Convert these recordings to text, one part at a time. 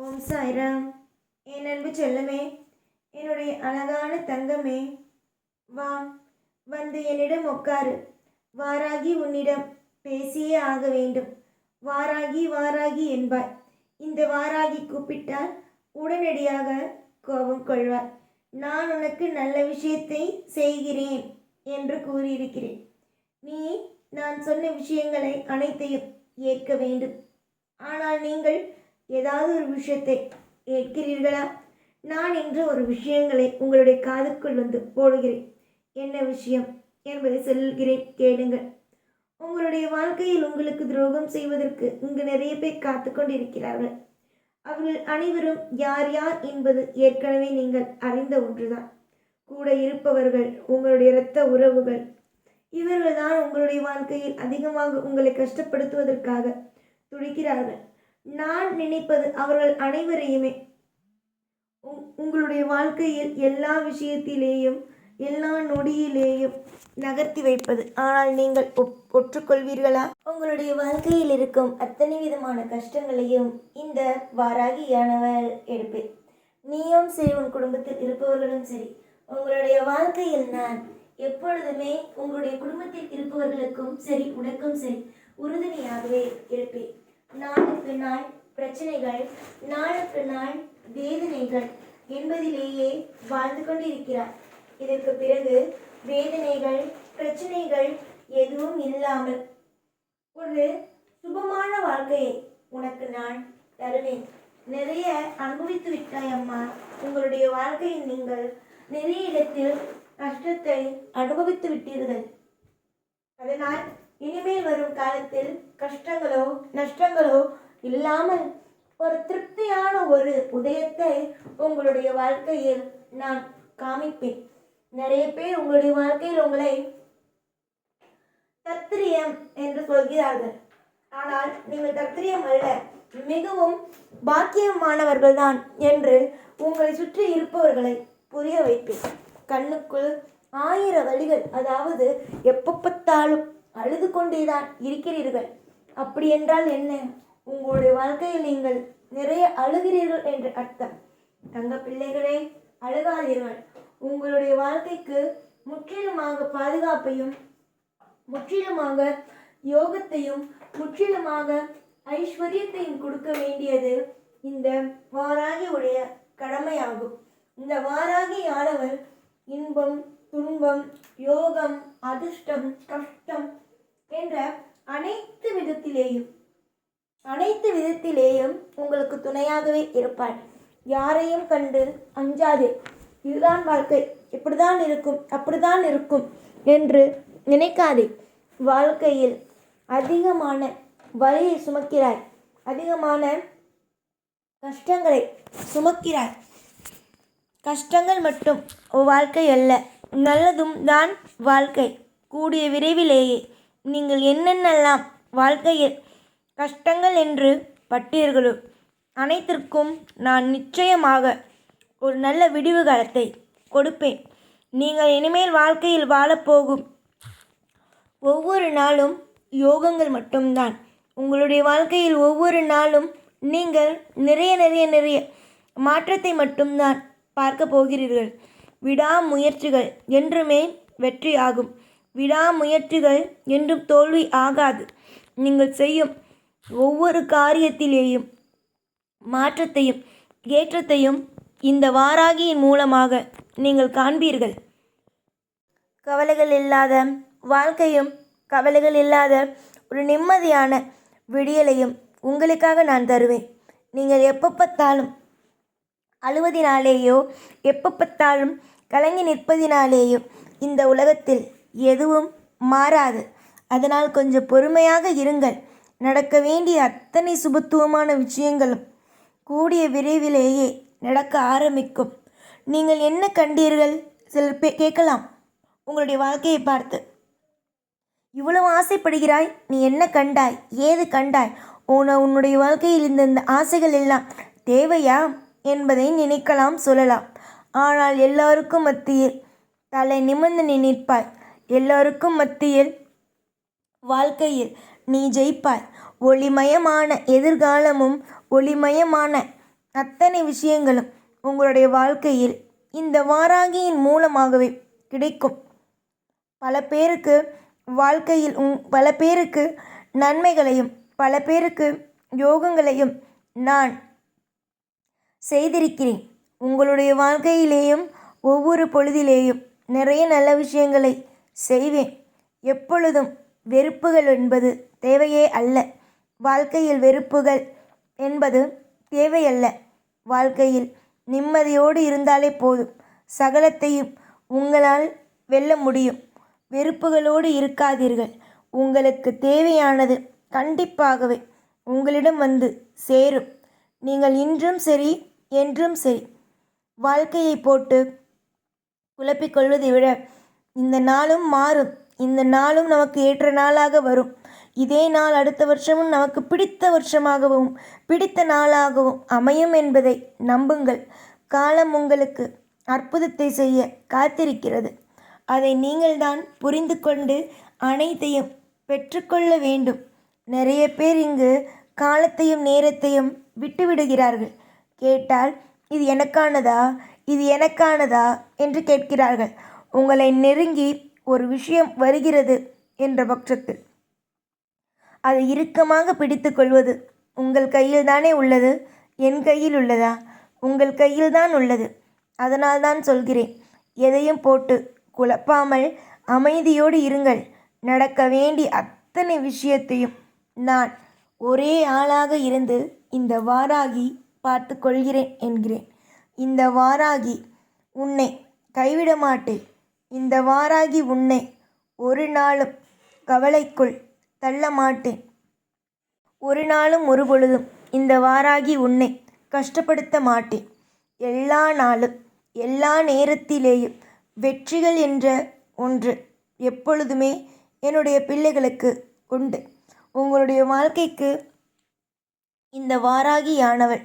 ஓம் சாய்ராம். என் அன்பு செல்லமே என்னுடைய அழகான தங்கமே வா வந்து என்னிடம் உட்காரு. வாராகி உன்னிடம் பேசியே ஆக வேண்டும். வாராகி வாராகி என்பாய். இந்த வாராகி கூப்பிட்டால் உடனடியாக கோபம் கொள்வார் நான் உனக்கு நல்ல விஷயத்தை செய்கிறேன் என்று கூறியிருக்கிறேன். நீ நான் சொன்ன விஷயங்களை அனைத்தையும் ஏற்க வேண்டும். ஆனால் நீங்கள் ஏதாவது ஒரு விஷயத்தை ஏற்கிறீர்களா? நான் இன்று ஒரு விஷயங்களை உங்களுடைய காதுக்குள் வந்து போடுகிறேன். என்ன விஷயம் என்பதை சொல்கிறேன் கேளுங்கள். உங்களுடைய வாழ்க்கையில் உங்களுக்கு துரோகம் செய்வதற்கு இங்கு நிறைய பேர் காத்து கொண்டிருக்கிறார்கள். அவர்கள் அனைவரும் யார் யார் என்பது ஏற்கனவே நீங்கள் அறிந்த ஒன்றுதான். கூட இருப்பவர்கள் உங்களுடைய இரத்த உறவுகள். இவர்கள் தான் உங்களுடைய வாழ்க்கையில் அதிகமாக உங்களை கஷ்டப்படுத்துவதற்காக துடிக்கிறார்கள். நான் நினைப்பது அவர்கள் அனைவரையுமே. உங்- உங்களுடைய வாழ்க்கையில் எல்லா விஷயத்திலேயும் எல்லா நொடியிலேயும் நகர்த்தி வைப்பது. ஆனால் நீங்கள் ஒப்- ஒற்றுக்கொள்வீர்களா? உங்களுடைய வாழ்க்கையில் இருக்கும் அத்தனை விதமான கஷ்டங்களையும் இந்த வாராகியானவர் எடுப்பேன். நீயும் சரி உன் குடும்பத்தில் இருப்பவர்களும் சரி. உங்களுடைய வாழ்க்கையில் நான் எப்பொழுதுமே உங்களுடைய குடும்பத்தில் இருப்பவர்களுக்கும் சரி உனக்கும் சரி உறுதுணையாகவே இருப்பேன் நாளுக்கு நாள் பிரச்சனைகள் நாளுக்கு நாள் வேதனைகள் என்பதிலேயே வாழ்ந்து கொண்டிருக்கிறார். இதற்கு பிறகு வேதனைகள் பிரச்சனைகள் எதுவும் இல்லாமல் ஒரு சுபமான வாழ்க்கையை உனக்கு நான் தருவேன். நிறைய அனுபவித்து விட்டாய் அம்மா. உங்களுடைய வாழ்க்கையில் நீங்கள் நிறைய இடத்தில் கஷ்டத்தை அனுபவித்து விட்டீர்கள். அதனால் இனிமேல் வரும் காலத்தில் கஷ்டங்களோ நஷ்டங்களோ இல்லாமல் ஒரு திருப்தியான ஒரு உதயத்தை உங்களுடைய வாழ்க்கையில் நான் காமிப்பேன். நிறைய பேர் உங்களுடைய வாழ்க்கையில் உங்களை தத்திரியம் என்று சொல்கிறார்கள். ஆனால் நீங்கள் தத்திரியம் அல்ல மிகவும் பாக்கியமானவர்கள்தான் என்று உங்களை சுற்றி இருப்பவர்களை புரிய வைப்பேன். கண்ணுக்குள் ஆயிர வழிகள் அதாவது எப்போ பார்த்தாலும் அழுது கொண்டேதான் இருக்கிறீர்கள். அப்படி என்றால் என்ன? உங்களுடைய வாழ்க்கையில் நீங்கள் நிறைய அழுகிறீர்கள் என்று அர்த்தம். தங்க பிள்ளைகளே அழுகாதீர்கள். உங்களுடைய வாழ்க்கைக்கு முற்றிலுமாக பாதுகாப்பையும் முற்றிலுமாக யோகத்தையும் முற்றிலுமாக ஐஸ்வர்யத்தையும் கொடுக்க வேண்டியது இந்த வாராகி உடைய கடமையாகும். இந்த வாராகி ஆனவர் இன்பம் துன்பம் யோகம் அதிர்ஷ்டம் கஷ்டம் என்ற அனைத்து விதத்திலேயும் அனைத்து விதத்திலேயும் உங்களுக்கு துணையாகவே இருப்பார். யாரையும் கண்டு அஞ்சாதே. இதுதான் வாழ்க்கை. இப்படிதான் இருக்கும் அப்படிதான் இருக்கும் என்று நினைக்காதே. வாழ்க்கையில் அதிகமான வலியை சுமக்கிறாய். அதிகமான கஷ்டங்களை சுமக்கிறாய். கஷ்டங்கள் மட்டும் வாழ்க்கை அல்ல நல்லதும் தான் வாழ்க்கை. கூடிய விரைவிலேயே நீங்கள் என்னென்னலாம் வாழ்க்கையில் கஷ்டங்கள் என்று பட்டீர்களோ அனைத்திற்கும் நான் நிச்சயமாக ஒரு நல்ல விடிவு காலத்தை கொடுப்பேன். நீங்கள் இனிமேல் வாழ்க்கையில் வாழப்போகும் ஒவ்வொரு நாளும் யோகங்கள் மட்டும்தான். உங்களுடைய வாழ்க்கையில் ஒவ்வொரு நாளும் நீங்கள் நிறைய நிறைய நிறைய மாற்றத்தை மட்டும்தான் பார்க்க போகிறீர்கள். விடாமுயற்சிகள் என்றுமே வெற்றி ஆகும் விடாமுயற்சிகள் என்றும் தோல்வி ஆகாது. நீங்கள் செய்யும் ஒவ்வொரு காரியத்திலேயும் மாற்றத்தையும் ஏற்றத்தையும் இந்த வாராகியின் மூலமாக நீங்கள் காண்பீர்கள். கவலைகள் இல்லாத வாழ்க்கையும் கவலைகள் இல்லாத ஒரு நிம்மதியான விடியலையும் உங்களுக்காக நான் தருவேன். நீங்கள் எப்போ பார்த்தாலும் அழுவதினாலேயோ எப்போ பார்த்தாலும் கலங்கி நிற்பதினாலேயோ இந்த உலகத்தில் எதுவும் மாறாது. அதனால் கொஞ்சம் பொறுமையாக இருங்கள். நடக்க வேண்டிய அத்தனை சுபத்துவமான விஷயங்களும் கூடிய விரைவிலேயே நடக்க ஆரம்பிக்கும். நீங்கள் என்ன கண்டீர்கள்? சிலர் பே கேட்கலாம். உங்களுடைய வாழ்க்கையை பார்த்து. இவ்வளவு ஆசைப்படுகிறாய்? நீ என்ன கண்டாய்? ஏது கண்டாய்? உன உன்னுடைய வாழ்க்கையில் இந்த ஆசைகள் எல்லாம் தேவையா? என்பதை நினைக்கலாம் சொல்லலாம். ஆனால் எல்லோருக்கும் மத்தியில் தலை நிமிர்ந்து நீ நிற்பாய் எல்லோருக்கும் மத்தியில் வாழ்க்கையில் நீ ஜெயிப்பாய். ஒளிமயமான எதிர்காலமும் ஒளிமயமான அத்தனை விஷயங்களும் உங்களுடைய வாழ்க்கையில் இந்த வாராகியின் மூலமாகவே கிடைக்கும். பல பேருக்கு வாழ்க்கையில் உங் பல பேருக்கு நன்மைகளையும் பல பேருக்கு யோகங்களையும் நான் செய்திருக்கிறேன். உங்களுடைய வாழ்க்கையிலேயும் ஒவ்வொரு பொழுதிலேயும் நிறைய நல்ல விஷயங்களை செய்வேன். எப்பொழுதும் வெறுப்புகள் என்பது தேவையே அல்ல. வாழ்க்கையில் வெறுப்புகள் என்பது தேவையல்ல. வாழ்க்கையில் நிம்மதியோடு இருந்தாலே போதும். சகலத்தையும் உங்களால் வெல்ல முடியும். வெறுப்புகளோடு இருக்காதீர்கள். உங்களுக்கு தேவையானது கண்டிப்பாகவே உங்களிடம் வந்து சேரும். நீங்கள் இன்றும் சரி என்றும் சரி. வாழ்க்கையை போட்டு குழப்பிக்கொள்வதை விட இந்த நாளும் மாறும். இந்த நாளும் நமக்கு ஏற்ற நாளாக வரும். இதே நாள் அடுத்த வருஷமும் நமக்கு பிடித்த வருஷமாகவும் பிடித்த நாளாகவும் அமையும் என்பதை நம்புங்கள். காலம் உங்களுக்கு அற்புதத்தை செய்ய காத்திருக்கிறது. அதை நீங்கள்தான் புரிந்து கொண்டு அனைத்தையும் பெற்றுக்கொள்ள வேண்டும். நிறைய பேர் இங்கு காலத்தையும் நேரத்தையும் விட்டுவிடுகிறார்கள் கேட்டால் இது எனக்கானதா? இது எனக்கானதா? என்று கேட்கிறார்கள். உங்களை நெருங்கி ஒரு விஷயம் வருகிறது என்ற பட்சத்தில். அதை இறுக்கமாக பிடித்து கொள்வது உங்கள் கையில் தானே உள்ளது என் கையில் உள்ளதா? உங்கள் கையில் தான் உள்ளது. அதனால் தான் சொல்கிறேன் எதையும் போட்டு குழப்பாமல் அமைதியோடு இருங்கள். நடக்க வேண்டிய அத்தனை விஷயத்தையும் நான் ஒரே ஆளாக இருந்து இந்த வாராகி பார்த்து கொள்கிறேன் என்கிறேன். இந்த வாராகி உன்னை கைவிட மாட்டேன் இந்த வாராகி உன்னை ஒரு நாளும் கவலைக்குள் தள்ள மாட்டேன். ஒரு நாளும் ஒரு பொழுதும் இந்த வாராகி உன்னை கஷ்டப்படுத்த மாட்டேன். எல்லா நாளும் எல்லா நேரத்திலேயும் வெற்றிகள் என்ற ஒன்று எப்பொழுதுமே என்னுடைய பிள்ளைகளுக்கு உண்டு. உங்களுடைய வாழ்க்கைக்கு இந்த வாராகியானவள்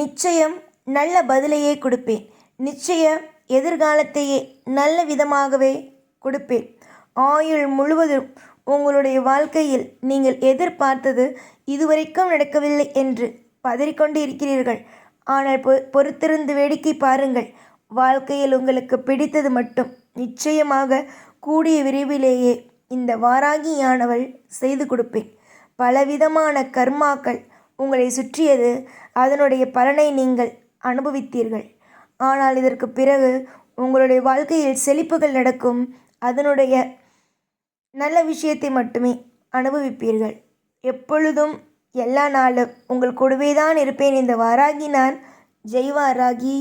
நிச்சயம் நல்ல பதிலையே கொடுப்பேன். நிச்சயம் எதிர்காலத்தையே நல்ல விதமாகவே கொடுப்பேன். ஆயுள் முழுவதும் உங்களுடைய வாழ்க்கையில் நீங்கள் எதிர்பார்த்தது இதுவரைக்கும் நடக்கவில்லை என்று பதறிக்கொண்டு இருக்கிறீர்கள். ஆனால் பொ பொறுத்திருந்து வேடிக்கை பாருங்கள். வாழ்க்கையில் உங்களுக்கு பிடித்தது மட்டும். நிச்சயமாக கூடிய விரைவிலேயே இந்த வாராகியானவள் செய்து கொடுப்பேன். பலவிதமான கர்மாக்கள் உங்களை சுற்றியது. அதனுடைய பலனை நீங்கள் அனுபவித்தீர்கள். ஆனால் இதற்கு பிறகு உங்களுடைய வாழ்க்கையில் செழிப்புகள் நடக்கும். அதனுடைய நல்ல விஷயத்தை மட்டுமே அனுபவிப்பீர்கள். எப்பொழுதும் எல்லா நாளும் உங்கள் கூடவே தான் இருப்பேன் இந்த வாராகி நான் ஜெய் வாராகி